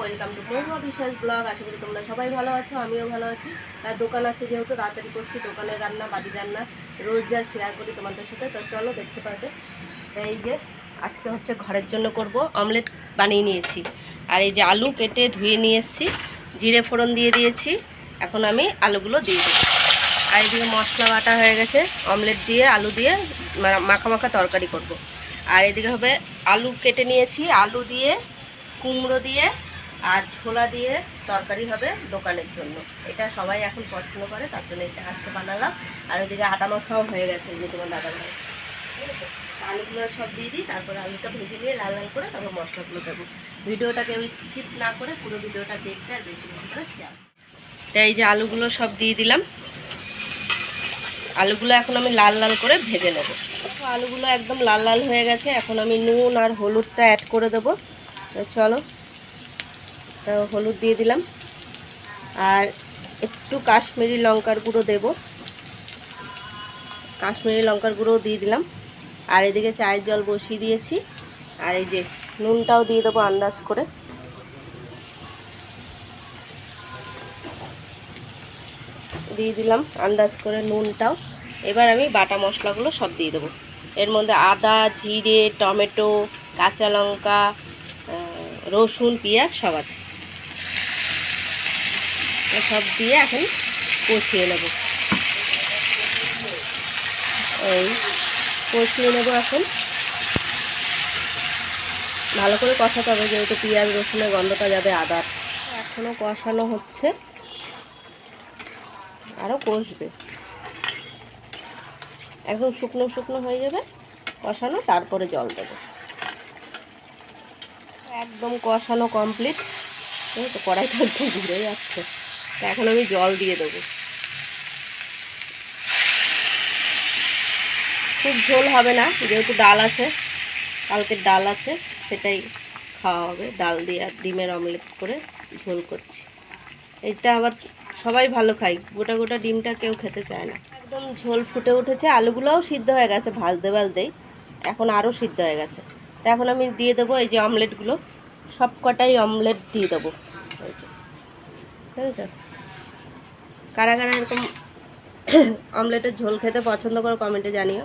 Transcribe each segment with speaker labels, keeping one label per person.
Speaker 1: Welcome to Mahua Vishal blog আশা করি তোমরা সবাই ভালো আছো, আমিও ভালো আছি। তার দোকান আছে যেহেতু, তাড়াতাড়ি করছি দোকানের রান্না বাড়ি রান্না। রোজ যা শেয়ার করি তোমাদের সাথে, তো চলো দেখতে পারবে। এই যে, আজকে হচ্ছে ঘরের জন্য করব। অমলেট বানিয়ে নিয়েছি। আর এই যে আলু কেটে ধুয়ে নিয়ে এসেছি। জিরে ফোড়ন দিয়ে দিয়েছি। এখন আমি আলুগুলো দিয়ে দেবো। আর এদিকে মশলা বাটা হয়ে গেছে। অমলেট দিয়ে, আলু দিয়ে মাখা মাখা তরকারি করব। আর এদিকে হবে আলু কেটে নিয়েছি। আলু দিয়ে, কুমড়ো দিয়ে আর ছোলা দিয়ে তরকারি হবে দোকানের জন্য। এটা সবাই এখন পছন্দ করে, তার জন্য এটা আজকে বানালাম। আর ওইদিকে আটা মাখাও হয়ে গেছে যে তোমার দাদা ভাই? আলুগুলো সব দিয়ে দিই, তারপরে আলুটা ভেজে নিয়ে লাল লাল করে তারপর মশলাগুলো দেবো। ভিডিওটাকে ওই স্কিপ না করে পুরো ভিডিওটা দেখতে আর বেশি বেশি করে শেয়ার এই যে আলুগুলো সব দিয়ে দিলাম। আলুগুলো এখন আমি লাল লাল করে ভেজে নেব। আলুগুলো একদম লাল লাল হয়ে গেছে, এখন আমি নুন আর হলুদটা অ্যাড করে দেবো। চলো হলুদ দিয়ে দিলাম। আর একটু কাশ্মীরি লঙ্কার গুঁড়ো দেব। কাশ্মীরি লঙ্কার গুঁড়োও দিয়ে দিলাম। আর এদিকে চায়ের জল বসিয়ে দিয়েছি। আর এই যে নুনটাও দিয়ে দেবো আন্দাজ করে। দিয়ে দিলাম আন্দাজ করে নুনটাও। এবার আমি বাটা মশলাগুলো সব দিয়ে দেবো। এর মধ্যে আদা, জিরে, টমেটো, কাঁচা লঙ্কা রসুন, পেঁয়াজ সব আছে। সব দিয়ে এখন কষিয়ে নেব। এই কষিয়ে নেব এখন। ভালো করে কষাতে হবে, যেহেতু পেঁয়াজ, রসুনের গন্ধটা যাবে আদার। এখনও কষানো হচ্ছে। আরও কষবে। একদম শুকনো শুকনো হয়ে যাবে। কষানো, তারপরে জল দেবো। একদম কষানো কমপ্লিট। এই তো কড়াইটা একদম ঘুরে যাচ্ছে। এখন আমি জল দিয়ে দেবো। খুব ঝোল হবে না, যেহেতু ডাল আছে, কালকের ডাল আছে, সেটাই খাওয়া হবে। ডাল দিয়ে আর ডিমের অমলেট করে ঝোল করছি। এটা আবার সবাই ভালো খাই গোটা গোটা ডিমটা কেউ খেতে চায় না। একদম ঝোল ফুটে উঠেছে, আলুগুলোও সিদ্ধ হয়ে গেছে ভাজতে ভাজতেই, এখন আরও সিদ্ধ হয়ে গেছে। তা এখন আমি দিয়ে দেবো এই যে অমলেটগুলো সব কটাই অমলেট দিয়ে দেবো। ঠিক আছে কারা কারা এরকম অমলেটের ঝোল খেতে পছন্দ করো কমেন্টে জানিও।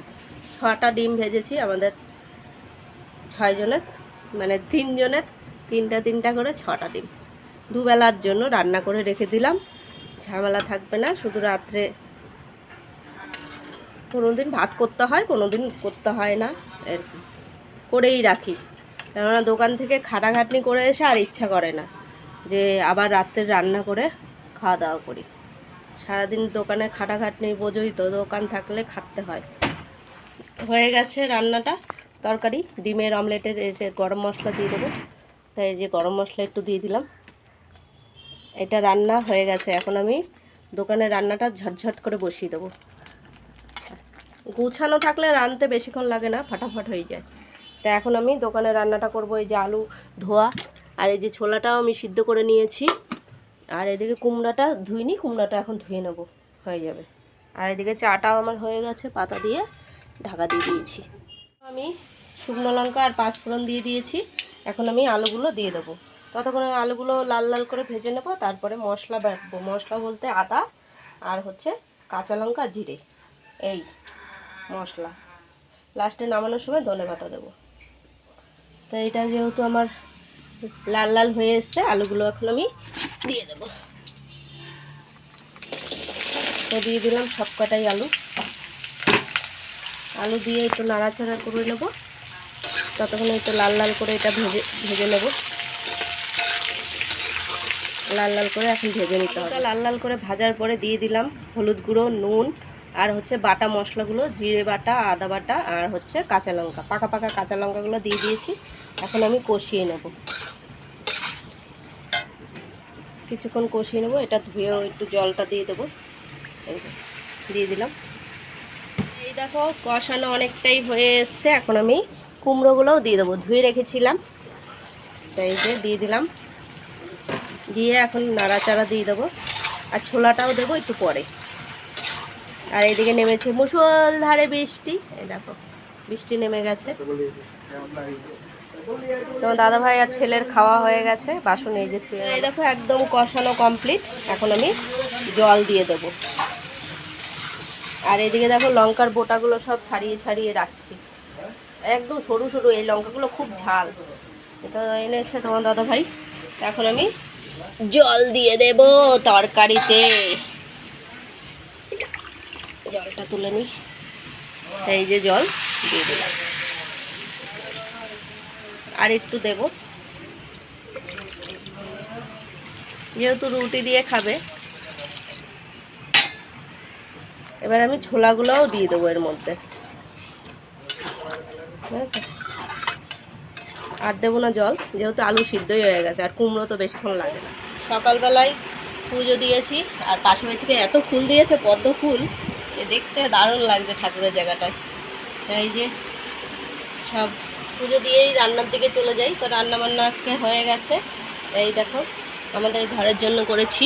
Speaker 1: ছটা ডিম ভেজেছি, আমাদের ছয়জনের মানে তিনজনের তিনটা তিনটা করে ছটা ডিম। দুবেলার জন্য রান্না করে রেখে দিলাম, ঝামেলা থাকবে না, শুধু রাত্রে কোনো দিন ভাত করতে হয় কোনো দিন করতে হয় না এরকম করেই রাখি। কেননা দোকান থেকে খাটাখাটনি করে এসে আর ইচ্ছা করে না, যে আবার রাত্রে রান্না করে খাওয়া দাওয়া করি। সারাদিন দোকানে খাটাখাটনি বোঝোই তো দোকান থাকলে খাটতে হয়। হয়ে গেছে রান্নাটা, তরকারি, ডিমের অমলেটের এই যে গরম মশলা দিয়ে দেবো। তাই যে গরম মশলা একটু দিয়ে দিলাম। এটা রান্না হয়ে গেছে, এখন আমি দোকানে রান্নাটা ঝটঝট করে বসিয়ে দেবো। গুছানো থাকলে রানতে বেশিক্ষণ লাগে না, ফাটাফাট হয়ে যায়। তা এখন আমি দোকানে রান্নাটা করব, এই যে আলু ধোয়া আর এই যে ছোলাটাও আমি সিদ্ধ করে নিয়েছি। আর এদিকে কুমড়াটা ধুইনি, কুমড়াটা এখন ধুয়ে নেব, হয়ে যাবে। আর এদিকে চাটাও আমার হয়ে গেছে, পাতা দিয়ে ঢাকা দিয়ে দিয়েছি। আমি শুকনো লঙ্কা আর পাঁচফোড়ন দিয়ে দিয়েছি, এখন আমি আলুগুলো দিয়ে দেবো। ততক্ষণে আলুগুলো লাল লাল করে ভেজে নেব, তারপরে মশলা বাটবো। মশলা বলতে আদা আর হচ্ছে কাঁচা লঙ্কা জিরে, এই মশলা। লাস্টে নামানোর সময় ধনে পাতা দেবো। তো এটা যেহেতু আমার লাল লাল হয়ে এসছে, আলুগুলো এখন আমি দিয়ে দেবো। তো দিয়ে দিলাম সব কটাই আলু। আলু দিয়ে একটু নাড়াচাড়া করে নেব। ততক্ষণ একটু লাল লাল করে এটা ভেজে ভেজে নেব। লাল লাল করে এখন ভেজে নিতে হবে। লাল লাল করে ভাজার পরে দিয়ে দিলাম হলুদ গুঁড়ো, নুন আর হচ্ছে বাটা মশলাগুলো, জিরে বাটা, আদা বাটা আর হচ্ছে কাঁচা লঙ্কা। পাকা পাকা কাঁচা লঙ্কাগুলো দিয়ে দিয়েছি। এখন আমি কষিয়ে নেব। কিছুক্ষণ কষিয়ে নেব, এটা ধুয়েও একটু জলটা দিয়ে দেবো। দিয়ে দিলাম। এই দেখো, কষানো অনেকটাই হয়ে এসছে, এখন আমি কুমড়োগুলোও দিয়ে দেবো, ধুয়ে রেখেছিলাম। তাই যে, দিয়ে দিলাম। দিয়ে এখন নাড়াচাড়া দিয়ে দেবো, আর ছোলাটাও দেবো একটু পরে। আর এদিকে নেমেছে মুসলধারে বৃষ্টি, এই দেখো, বৃষ্টি নেমে গেছে। তোমার দাদা ভাই আর ছেলের খাওয়া হয়ে গেছে, বাসন এই যে এই দেখো, একদম কষানো কমপ্লিট এখন আমি জল দিয়ে দেবো। আর এদিকে দেখো, লঙ্কার বোটাগুলো সব ছাড়িয়ে ছাড়িয়ে রাখছি। একদম সরু সরু, এই লঙ্কাগুলো খুব ঝাল। এটা এনেছে তোমার দাদা ভাই এখন আমি জল দিয়ে দেব তরকারিতে। জলটা তুলে নিই এই যে জল, দিয়ে দিলাম। আর একটু দেব। যেহেতু রুটি দিয়ে খাবে। এবার আমি ছোলাগুলোও দিয়ে দেবো এর মধ্যে। আর দেবো না জল, যেহেতু আলু সিদ্ধই হয়ে গেছে, আর কুমড়ো তো বেশিক্ষণ লাগে না। সকালবেলায় পুজো দিয়েছি, আর পাশে বাড়ি থেকে এত ফুল দিয়েছে, পদ্ম ফুল যে দেখতে দারুণ লাগছে ঠাকুরের জায়গাটায়। এই যে সব পুজো দিয়েই রান্নার দিকে চলে যাই। তো রান্না বান্না আজকে হয়ে গেছে। এই দেখো, আমাদের ঘরের জন্য করেছি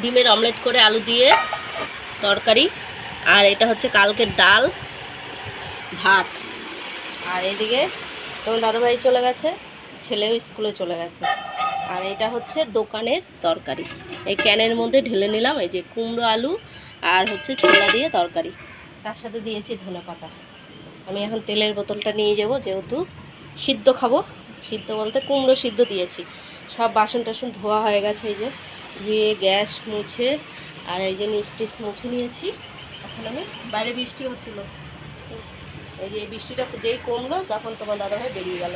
Speaker 1: ডিমের অমলেট করে আলু দিয়ে তরকারি। আর এটা হচ্ছে কালকের ডাল, ভাত। আর এদিকে তোমার দাদাভাই চলে গেছে, ছেলেও স্কুলে চলে গেছে। আর এটা হচ্ছে দোকানের তরকারি। এই ক্যানের মধ্যে ঢেলে নিলাম, এই যে কুমড়ো আলু আর হচ্ছে ছোলা দিয়ে তরকারি। তার সাথে দিয়েছি ধনে পাতা আমি এখন তেলের বোতলটা নিয়ে যাব যেহেতু সিদ্ধ খাব। সিদ্ধ বলতে কুমড়ো সিদ্ধ দিয়েছি। সব বাসন টাসন ধোয়া হয়ে গেছে এই যে। ধুয়ে গ্যাস মুছে আর এই যে নিচ টিচ মুছে নিয়েছি। এখন আমি বাইরে বৃষ্টি হচ্ছিল। এই যে বৃষ্টিটা যেই কমলো তখন তোমার দাদাভাই বেরিয়ে গেল।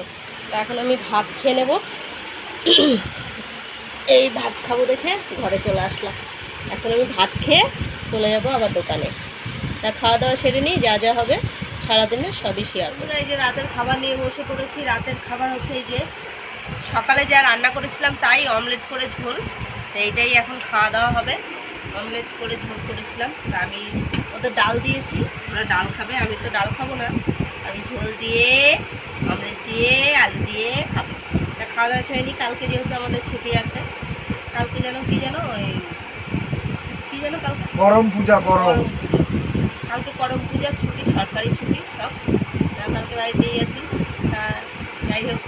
Speaker 1: তা এখন আমি ভাত খেয়ে নেব। এই ভাত খাব দেখে ঘরে চলে আসলাম। এখন আমি ভাত খেয়ে চলে যাব আবার দোকানে। তা খাওয়া দাওয়া সেরে নিই, যা যা হবে। সারাদিনে সবই শেয়ার করব এই যে রাতের খাবার নিয়ে বসে পড়েছি রাতের খাবার হচ্ছে এই যে সকালে যা রান্না করেছিলাম তাই অমলেট করে ঝোল। তো এইটাই এখন খাওয়া দাওয়া হবে। অমলেট করে ঝোল করেছিলাম। তা আমি ওদের ডাল দিয়েছি ওরা ডাল খাবে আমি তো ডাল খাব না। আমি ঝোল দিয়ে অমলেট দিয়ে আলু দিয়ে খাব। তা খাওয়া দাওয়া হয়নি কালকে যেহেতু আমাদের ছুটি আছে কালকে যেন কি যেন ওই কি যেন কালকে?
Speaker 2: গরম পূজা গরম।
Speaker 1: কালকে করম পূজার ছুটি, সরকারি ছুটি সব। কালকে বাড়িতে গেছি। তা যাই হোক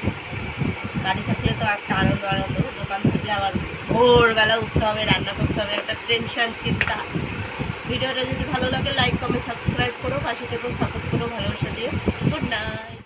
Speaker 1: গাড়ি থাকলে তো একটা আনন্দ আনন্দ। দোকান খুলে আবার ভোরবেলা উঠতে হবে, রান্না করতে হবে, একটা টেনশন চিন্তা। ভিডিওটা যদি ভালো লাগে লাইক কমেন্ট সাবস্ক্রাইব করো, পাশে থেকেও সাপোর্ট করো, ভালোবাসা দিও। Good night